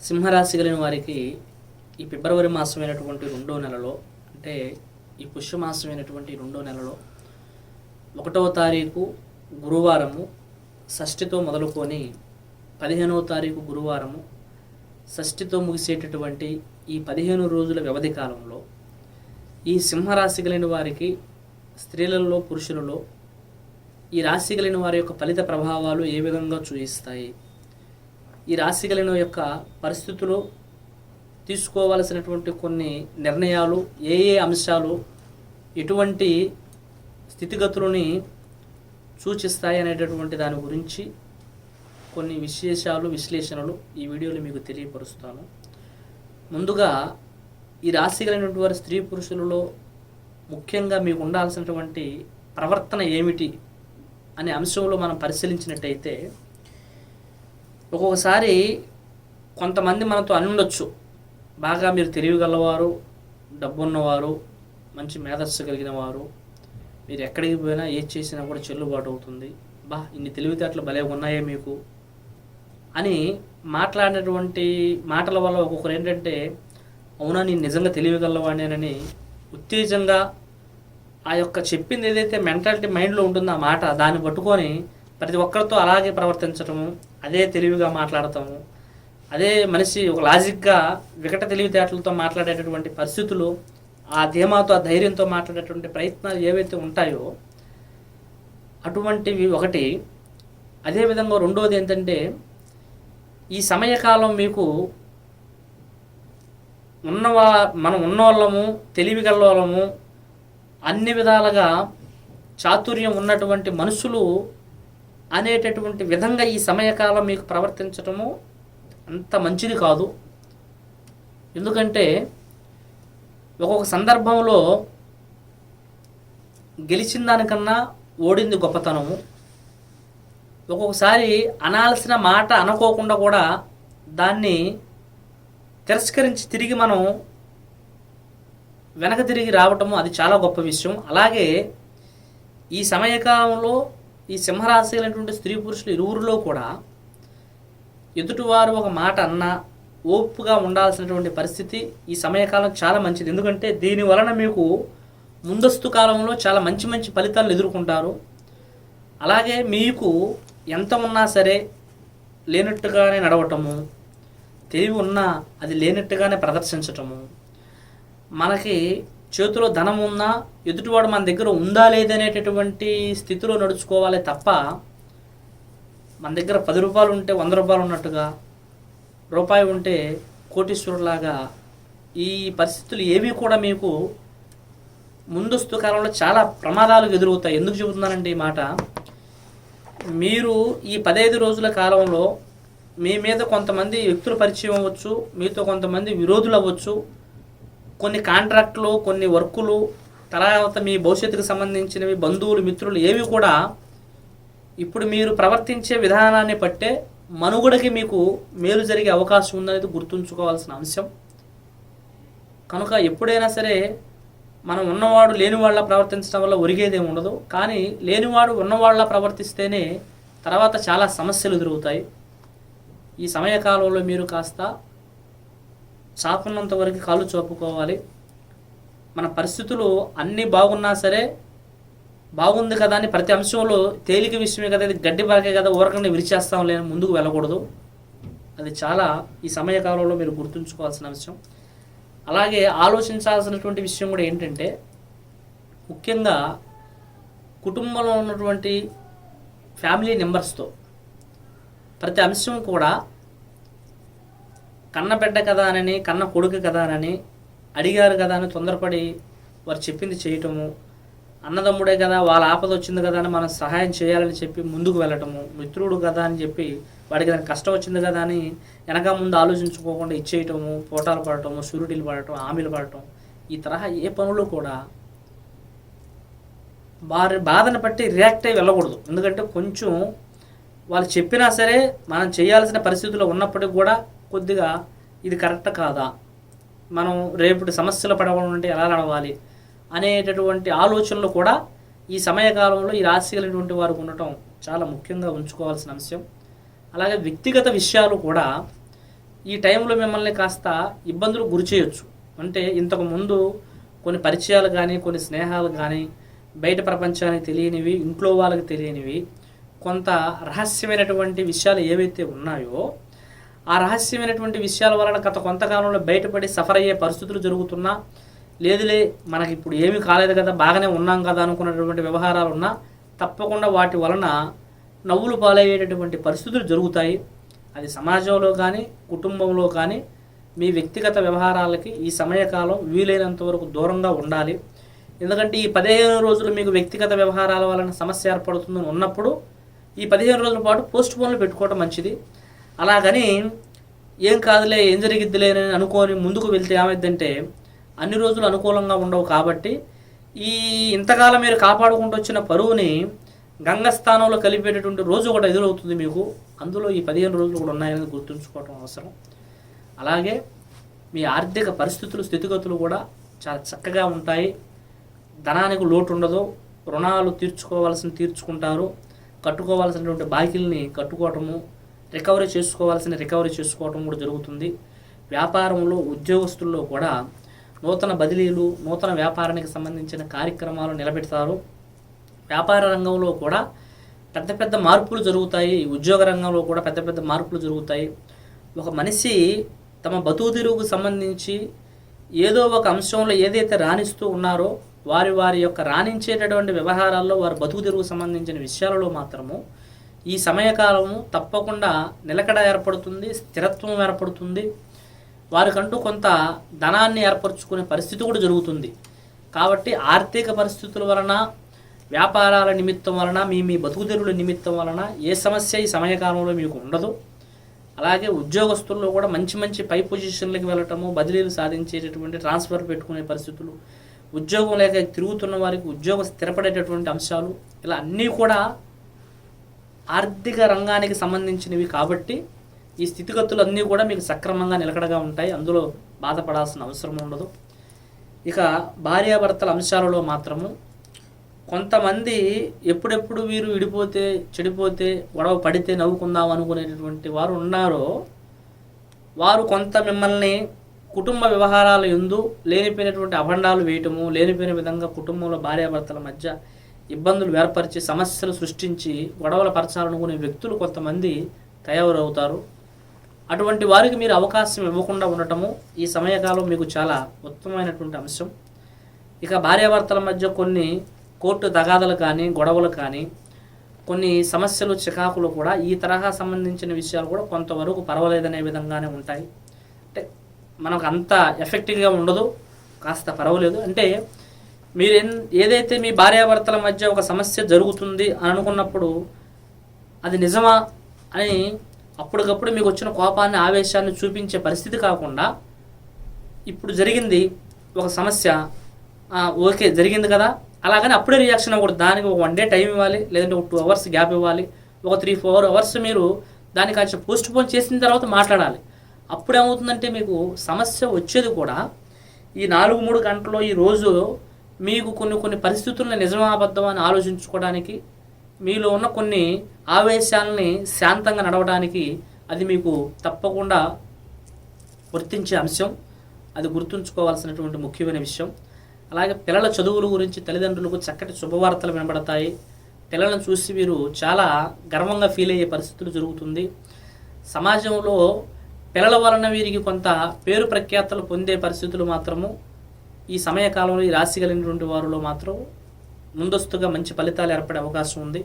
సింహరాశి కలిగిన వారికి ఈ ఫిబ్రవరి మాసమైనటువంటి రెండో నెలలో అంటే ఈ పుష్యమాసమైనటువంటి రెండో నెలలో ఒకటవ తారీఖు గురువారము షష్ఠితో మొదలుకొని పదిహేనవ తారీఖు గురువారము షష్ఠితో ముగిసేటటువంటి ఈ పదిహేను రోజుల వ్యవధి కాలంలో ఈ సింహరాశి కలిగిన వారికి స్త్రీలలో పురుషులలో ఈ రాశి కలిగిన వారి యొక్క ఫలిత ప్రభావాలు ఏ విధంగా చూపిస్తాయి? ఈ రాశి కలిగిన యొక్క పరిస్థితులు తీసుకోవలసినటువంటి కొన్ని నిర్ణయాలు ఏ ఏ అంశాలు ఎటువంటి స్థితిగతులని సూచిస్తాయి అనేటటువంటి దాని గురించి కొన్ని విశేషాలు విశ్లేషణలు ఈ వీడియోలో మీకు తెలియపరుస్తాను. ముందుగా ఈ రాశి కలిగినటువంటి వారి స్త్రీ పురుషులలో ముఖ్యంగా మీకు ఉండాల్సినటువంటి ప్రవర్తన ఏమిటి అనే అంశంలో మనం పరిశీలించినట్టయితే ఒక్కొక్కసారి కొంతమంది మనతో అని ఉండొచ్చు బాగా మీరు తెలియగలవారు డబ్బున్నవారు మంచి మేధస్సు కలిగిన వారు మీరు ఎక్కడికి పోయినా ఏది చేసినా కూడా చెల్లుబాటు అవుతుంది. బా ఇన్ని తెలివితేటలు భలే ఉన్నాయే మీకు అని మాట్లాడినటువంటి మాటల వల్ల ఒక్కొక్కరు ఏంటంటే అవునా నేను నిజంగా తెలియగలవాడినేనని ఉత్తేజంగా ఆ యొక్క చెప్పింది ఏదైతే మెంటాలిటీ మైండ్లో ఉంటుందో ఆ మాట దాన్ని పట్టుకొని ప్రతి ఒక్కరితో అలాగే ప్రవర్తించటము అదే తెలివిగా మాట్లాడటము అదే మనిషి ఒక లాజిక్గా వికట తెలివితేటలతో మాట్లాడేటటువంటి పరిస్థితులు ఆ ధీమాతో ఆ ధైర్యంతో మాట్లాడేటువంటి ప్రయత్నాలు ఏవైతే ఉంటాయో అటువంటివి ఒకటి. అదేవిధంగా రెండోది ఏంటంటే ఈ సమయకాలం మీకు ఉన్నవా మనం ఉన్నోళ్ళము తెలివి అన్ని విధాలుగా చాతుర్యం ఉన్నటువంటి మనుషులు అనేటటువంటి విధంగా ఈ సమయకాలం మీకు ప్రవర్తించటము అంత మంచిది కాదు. ఎందుకంటే ఒక్కొక్క సందర్భంలో గెలిచిన దానికన్నా ఓడింది గొప్పతనము. ఒక్కొక్కసారి అనాల్సిన మాట అనుకోకుండా కూడా దాన్ని తిరస్కరించి తిరిగి మనం వెనక తిరిగి రావటము అది చాలా గొప్ప విషయం. అలాగే ఈ సమయకాలంలో ఈ సింహరాశి అయినటువంటి స్త్రీ పురుషులు ఇరువురిలో కూడా ఎదుటివారు ఒక మాట అన్నా ఓపుగా ఉండాల్సినటువంటి పరిస్థితి ఈ సమయకాలం చాలా మంచిది. ఎందుకంటే దీని వలన మీకు ముందస్తు కాలంలో చాలా మంచి మంచి ఫలితాలు ఎదుర్కొంటారు. అలాగే మీకు ఎంత ఉన్నా సరే లేనట్టుగానే నడవటము తెలివి ఉన్నా అది లేనట్టుగానే ప్రదర్శించటము మనకి చేతిలో ధనం ఉన్నా ఎదుటివాడు మన దగ్గర ఉందా లేదనేటటువంటి స్థితిలో నడుచుకోవాలి తప్ప మన దగ్గర పది రూపాయలు ఉంటే వంద రూపాయలు ఉన్నట్టుగా రూపాయి ఉంటే కోటీశ్వరులాగా ఈ పరిస్థితులు ఏవి కూడా మీకు ముందస్తు కాలంలో చాలా ప్రమాదాలు ఎదురవుతాయి. ఎందుకు చెబుతున్నానండి ఈ మాట? మీరు ఈ పదహైదు రోజుల కాలంలో మీ మీద కొంతమంది వ్యక్తుల పరిచయం అవ్వచ్చు మీతో కొంతమంది విరోధులు అవ్వచ్చు కొన్ని కాంట్రాక్టులు కొన్ని వర్కులు తర్వాత మీ భవిష్యత్తుకు సంబంధించినవి బంధువులు మిత్రులు ఏవి కూడా ఇప్పుడు మీరు ప్రవర్తించే విధానాన్ని బట్టే మనుగడకి మీకు మేలు జరిగే అవకాశం ఉందనేది గుర్తుంచుకోవాల్సిన అంశం. కనుక ఎప్పుడైనా సరే మనం ఉన్నవాడు లేనివాళ్ళ ప్రవర్తించడం వల్ల ఒరిగేదేమి ఉండదు. కానీ లేనివాడు ఉన్నవాళ్ళ ప్రవర్తిస్తేనే తర్వాత చాలా సమస్యలు ఎదురవుతాయి. ఈ సమయకాలంలో మీరు కాస్త చాపున్నంత వరకు కాళ్ళు చూపుకోవాలి మన పరిస్థితులు అన్నీ బాగున్నా సరే బాగుంది కదా అని ప్రతి అంశంలో తేలిక విషయమే కదా ఇది గడ్డి పరకే కదా ఊరకనే విరిచేస్తాం లేని ముందుకు వెళ్ళకూడదు. అది చాలా ఈ సమయకాలంలో మీరు గుర్తుంచుకోవాల్సిన అంశం అలాగే ఆలోచించాల్సినటువంటి విషయం కూడా ఏంటంటే ముఖ్యంగా కుటుంబంలో ఉన్నటువంటి ఫ్యామిలీ మెంబర్స్తో ప్రతి అంశం కూడా కన్న బిడ్డ కదా అని కన్న కొడుకు కదా అని అడిగారు కదా అని తొందరపడి వారు చెప్పింది చేయటము అన్నదమ్ముడే కదా వాళ్ళ ఆపద వచ్చింది కదా అని మనం సహాయం చేయాలని చెప్పి ముందుకు వెళ్ళటము మిత్రుడు కదా అని చెప్పి వాడికి దానికి కష్టం వచ్చింది కదా అని వెనక ముందు ఆలోచించుకోకుండా ఇచ్చేయటము పోటాలు పడటము షూరిటీలు పడటం హామీలు పడటం ఈ తరహా ఏ పనులు కూడా వారి బాధను బట్టి రియాక్ట్ అయ్యి వెళ్ళకూడదు. ఎందుకంటే కొంచెం వాళ్ళు చెప్పినా సరే మనం చేయాల్సిన పరిస్థితుల్లో ఉన్నప్పటికీ కూడా కొద్దిగా ఇది కరెక్ట్ కాదా? మనం రేపటి సమస్యలు పడవాలంటే ఎలా నడవాలి? అనేటటువంటి ఆలోచనలు కూడా ఈ సమయకాలంలో ఈ రాశి కలిగినటువంటి వారు ఉండటం చాలా ముఖ్యంగా ఉంచుకోవాల్సిన అంశం. అలాగే వ్యక్తిగత విషయాలు కూడా ఈ టైంలో మిమ్మల్ని కాస్త ఇబ్బందులు గురి చేయొచ్చు. అంటే ఇంతకు ముందు కొన్ని పరిచయాలు కానీ కొన్ని స్నేహాలు కానీ బయట ప్రపంచానికి తెలియనివి ఇంట్లో వాళ్ళకి తెలియనివి కొంత రహస్యమైనటువంటి విషయాలు ఏవైతే ఉన్నాయో ఆ రహస్యమైనటువంటి విషయాల వలన గత కొంతకాలంలో బయటపడి సఫర్ అయ్యే పరిస్థితులు జరుగుతున్నా లేదులే మనకి ఇప్పుడు ఏమీ కాలేదు కదా బాగానే ఉన్నాం కదా అనుకున్నటువంటి వ్యవహారాలు ఉన్నా తప్పకుండా వాటి వలన నవ్వులు పాలయ్యేటటువంటి పరిస్థితులు జరుగుతాయి. అది సమాజంలో కానీ కుటుంబంలో కానీ మీ వ్యక్తిగత వ్యవహారాలకి ఈ సమయకాలం వీలైనంత వరకు దూరంగా ఉండాలి. ఎందుకంటే ఈ పదిహేను రోజులు మీకు వ్యక్తిగత వ్యవహారాల వలన సమస్య ఏర్పడుతుందని ఉన్నప్పుడు ఈ పదిహేను రోజుల పాటు పోస్ట్ పోన్లు పెట్టుకోవడం మంచిది. అలాగని ఏం కాదులే ఏం జరిగిద్దిలే అని అనుకొని ముందుకు వెళ్తే ఏమైందంటే అన్ని రోజులు అనుకూలంగా ఉండవు కాబట్టి ఈ ఇంతకాలం మీరు కాపాడుకుంటూ వచ్చిన పరువుని గంగ స్థానంలో కలిపేటటువంటి రోజు కూడా ఎదురవుతుంది మీకు. అందులో ఈ పదిహేను రోజులు కూడా ఉన్నాయని గుర్తుంచుకోవడం అవసరం. అలాగే మీ ఆర్థిక పరిస్థితులు స్థితిగతులు కూడా చాలా చక్కగా ఉంటాయి. ధనానికి లోటు ఉండదు. రుణాలు తీర్చుకోవాల్సిన తీర్చుకుంటారు. కట్టుకోవాల్సినటువంటి బాకీల్ని కట్టుకోవటము రికవరీ చేసుకోవాల్సిన రికవరీ చేసుకోవటం కూడా జరుగుతుంది. వ్యాపారంలో ఉద్యోగస్తుల్లో కూడా నూతన బదిలీలు నూతన వ్యాపారానికి సంబంధించిన కార్యక్రమాలు నిలబెడతారు. వ్యాపార రంగంలో కూడా పెద్ద పెద్ద మార్పులు జరుగుతాయి. ఉద్యోగ రంగంలో కూడా పెద్ద పెద్ద మార్పులు జరుగుతాయి. ఒక మనిషి తమ బతుకుదిరుగుకు సంబంధించి ఏదో ఒక అంశంలో ఏదైతే రాణిస్తూ ఉన్నారో వారి వారి యొక్క రాణించేటటువంటి వ్యవహారాల్లో వారి బతుకుదిరుగుకు సంబంధించిన విషయాలలో మాత్రము ఈ సమయకాలము తప్పకుండా నిలకడ ఏర్పడుతుంది స్థిరత్వం ఏర్పడుతుంది. వారికంటూ కొంత ధనాన్ని ఏర్పరచుకునే పరిస్థితి కూడా జరుగుతుంది. కాబట్టి ఆర్థిక పరిస్థితుల వలన వ్యాపారాల నిమిత్తం వలన మీ మీ బతుకుదెరుల నిమిత్తం వలన ఏ సమస్య ఈ సమయకాలంలో మీకు ఉండదు. అలాగే ఉద్యోగస్తుల్లో కూడా మంచి మంచి పై పొజిషన్లకు వెళ్ళటము బదిలీలు సాధించేటటువంటి ట్రాన్స్ఫర్ పెట్టుకునే పరిస్థితులు ఉద్యోగం లేక తిరుగుతున్న వారికి ఉద్యోగం స్థిరపడేటటువంటి అంశాలు ఇలా అన్నీ కూడా ఆర్థిక రంగానికి సంబంధించినవి కాబట్టి ఈ స్థితిగతులు అన్నీ కూడా మీకు సక్రమంగా నిలకడగా ఉంటాయి. అందులో బాధపడాల్సిన అవసరం ఉండదు. ఇక భార్యాభర్తల అంశాలలో మాత్రము కొంతమంది ఎప్పుడెప్పుడు వీరు విడిపోతే చెడిపోతే గొడవ పడితే నవ్వుకుందాం అనుకునేటటువంటి వారు ఉన్నారో వారు కొంత మిమ్మల్ని కుటుంబ వ్యవహారాల ఎందు లేనిపోయినటువంటి అభండాలు వేయటము లేనిపోయిన విధంగా కుటుంబంలో భార్యాభర్తల మధ్య ఇబ్బందులు ఏర్పరిచి సమస్యలు సృష్టించి గొడవలు పరచాలనుకునే వ్యక్తులు కొంతమంది తయారవుతారు. అటువంటి వారికి మీరు అవకాశం ఇవ్వకుండా ఉండటము ఈ సమయకాలం మీకు చాలా ఉత్తమమైనటువంటి అంశం. ఇక భార్యాభర్తల మధ్య కొన్ని కోర్టు తగాదలు కానీ గొడవలు కానీ కొన్ని సమస్యలు చికాకులు కూడా ఈ తరహా సంబంధించిన విషయాలు కూడా కొంతవరకు పర్వాలేదనే విధంగానే ఉంటాయి. అంటే మనకు అంత ఎఫెక్టివ్గా ఉండదు కాస్త పర్వాలేదు. అంటే మీరు ఏదైతే మీ భార్యాభర్తల మధ్య ఒక సమస్య జరుగుతుంది అని అనుకున్నప్పుడు అది నిజమా అని అప్పటికప్పుడు మీకు వచ్చిన కోపాన్ని ఆవేశాన్ని చూపించే పరిస్థితి కాకుండా ఇప్పుడు జరిగింది ఒక సమస్య. ఓకే జరిగింది కదా. అలాగని అప్పుడే రియాక్షన్ అవ్వకూడదు. దానికి ఒక వన్ డే టైం ఇవ్వాలి లేదంటే ఒక టూ అవర్స్ గ్యాప్ ఇవ్వాలి ఒక త్రీ ఫోర్ అవర్స్ మీరు దానికి కాస్త పోస్ట్ పోన్ చేసిన తర్వాత మాట్లాడాలి. అప్పుడు ఏమవుతుందంటే మీకు సమస్య వచ్చేది కూడా ఈ నాలుగు మూడు గంటల్లో ఈ రోజు మీకు కొన్ని కొన్ని పరిస్థితులను నిజమా అబద్ధం అని ఆలోచించుకోవడానికి మీలో ఉన్న కొన్ని ఆవేశాలని శాంతంగా నడవడానికి అది మీకు తప్పకుండా వర్తించే అంశం. అది గుర్తుంచుకోవాల్సినటువంటి ముఖ్యమైన విషయం. అలాగే పిల్లల చదువుల గురించి తల్లిదండ్రులకు చక్కటి శుభవార్తలు వినబడతాయి. పిల్లలను చూసి వీరు చాలా గర్వంగా ఫీల్ అయ్యే పరిస్థితులు జరుగుతుంది. సమాజంలో పిల్లల వలన వీరికి కొంత పేరు ప్రఖ్యాతలు పొందే పరిస్థితులు మాత్రము ఈ సమయకాలంలో ఈ రాశి కలిగినటువంటి వారిలో మాత్రం ముందస్తుగా మంచి ఫలితాలు ఏర్పడే అవకాశం ఉంది.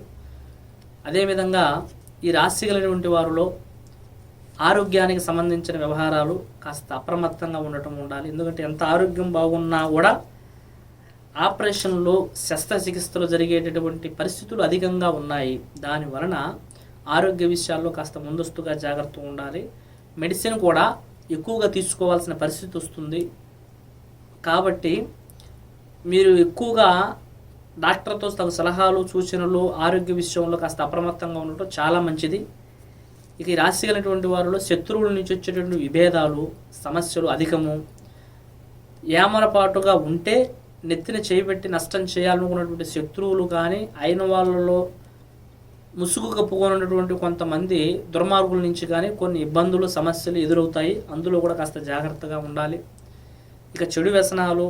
అదేవిధంగా ఈ రాశి కలిగినటువంటి వారిలో ఆరోగ్యానికి సంబంధించిన వ్యవహారాలు కాస్త అప్రమత్తంగా ఉండటం ఉండాలి. ఎందుకంటే ఎంత ఆరోగ్యం బాగున్నా కూడా ఆపరేషన్లో శస్త్రచికిత్సలు జరిగేటటువంటి పరిస్థితులు అధికంగా ఉన్నాయి. దాని వలన ఆరోగ్య విషయాల్లో కాస్త ముందస్తుగా జాగ్రత్తగా ఉండాలి. మెడిసిన్ కూడా ఎక్కువగా తీసుకోవాల్సిన పరిస్థితి వస్తుంది. కాబట్టి మీరు ఎక్కువగా డాక్టర్తో తగు సలహాలు సూచనలు ఆరోగ్య విషయంలో కాస్త అప్రమత్తంగా ఉండటం చాలా మంచిది. ఇక ఈ రాశి కలిగినటువంటి వారిలో శత్రువుల నుంచి వచ్చేటువంటి విభేదాలు సమస్యలు అధికము. ఏమరపాటుగా ఉంటే నెత్తిన చేయబెట్టి నష్టం చేయాలనుకున్నటువంటి శత్రువులు కానీ అయిన వాళ్ళలో ముసుగు కప్పుకున్నటువంటి కొంతమంది దుర్మార్గుల నుంచి కానీ కొన్ని ఇబ్బందులు సమస్యలు ఎదురవుతాయి. అందులో కూడా కాస్త జాగ్రత్తగా ఉండాలి. ఇక చెడు వ్యసనాలు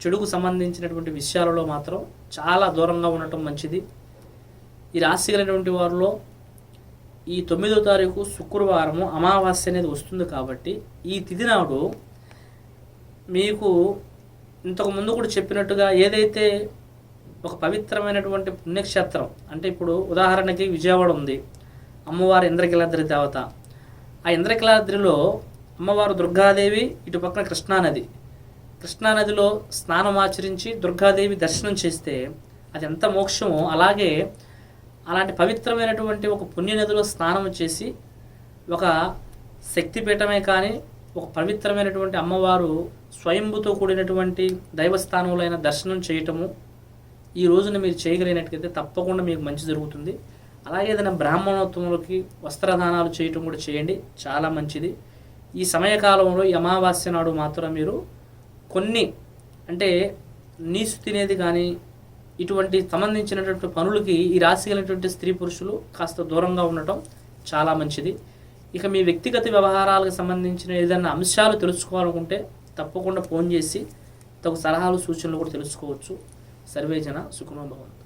చెడుకు సంబంధించినటువంటి విషయాలలో మాత్రం చాలా దూరంగా ఉండటం మంచిది. ఈ రాశి కలిగినటువంటి వారిలో ఈ తొమ్మిదో తారీఖు శుక్రవారము అమావాస్య అనేది వస్తుంది కాబట్టి ఈ తిథి నాడు మీకు ఇంతకు ముందు కూడా చెప్పినట్టుగా ఏదైతే ఒక పవిత్రమైనటువంటి పుణ్యక్షేత్రం అంటే ఇప్పుడు ఉదాహరణకి విజయవాడ ఉంది. అమ్మవారి ఇంద్రకిలాద్రి దేవత. ఆ ఇంద్రకిలాద్రిలో అమ్మవారు దుర్గాదేవి ఇటు పక్కన కృష్ణానది. కృష్ణానదిలో స్నానం ఆచరించి దుర్గాదేవి దర్శనం చేస్తే అది ఎంత మోక్షమో అలాగే అలాంటి పవిత్రమైనటువంటి ఒక పుణ్యనదిలో స్నానం చేసి ఒక శక్తిపీఠమే కానీ ఒక పవిత్రమైనటువంటి అమ్మవారు స్వయంభుతో కూడినటువంటి దైవస్థానములైన దర్శనం చేయటము ఈ రోజున మీరు చేయగలిగినట్లయితే తప్పకుండా మీకు మంచి జరుగుతుంది. అలాగే ఏదైనా బ్రాహ్మణోత్వంలోకి వస్త్రదానాలు చేయటం కూడా చేయండి. చాలా మంచిది. ఈ సమయకాలంలో ఈ అమావాస్య నాడు మాత్రం మీరు కొన్ని అంటే నీసు తినేది కానీ ఇటువంటి సంబంధించినటువంటి పనులకి ఈ రాశి కలిగినటువంటి స్త్రీ పురుషులు కాస్త దూరంగా ఉండటం చాలా మంచిది. ఇక మీ వ్యక్తిగత వ్యవహారాలకు సంబంధించిన ఏదైనా అంశాలు తెలుసుకోవాలనుకుంటే తప్పకుండా ఫోన్ చేసి తగు సలహాలు సూచనలు కూడా తెలుసుకోవచ్చు. సర్వే జన భవంతు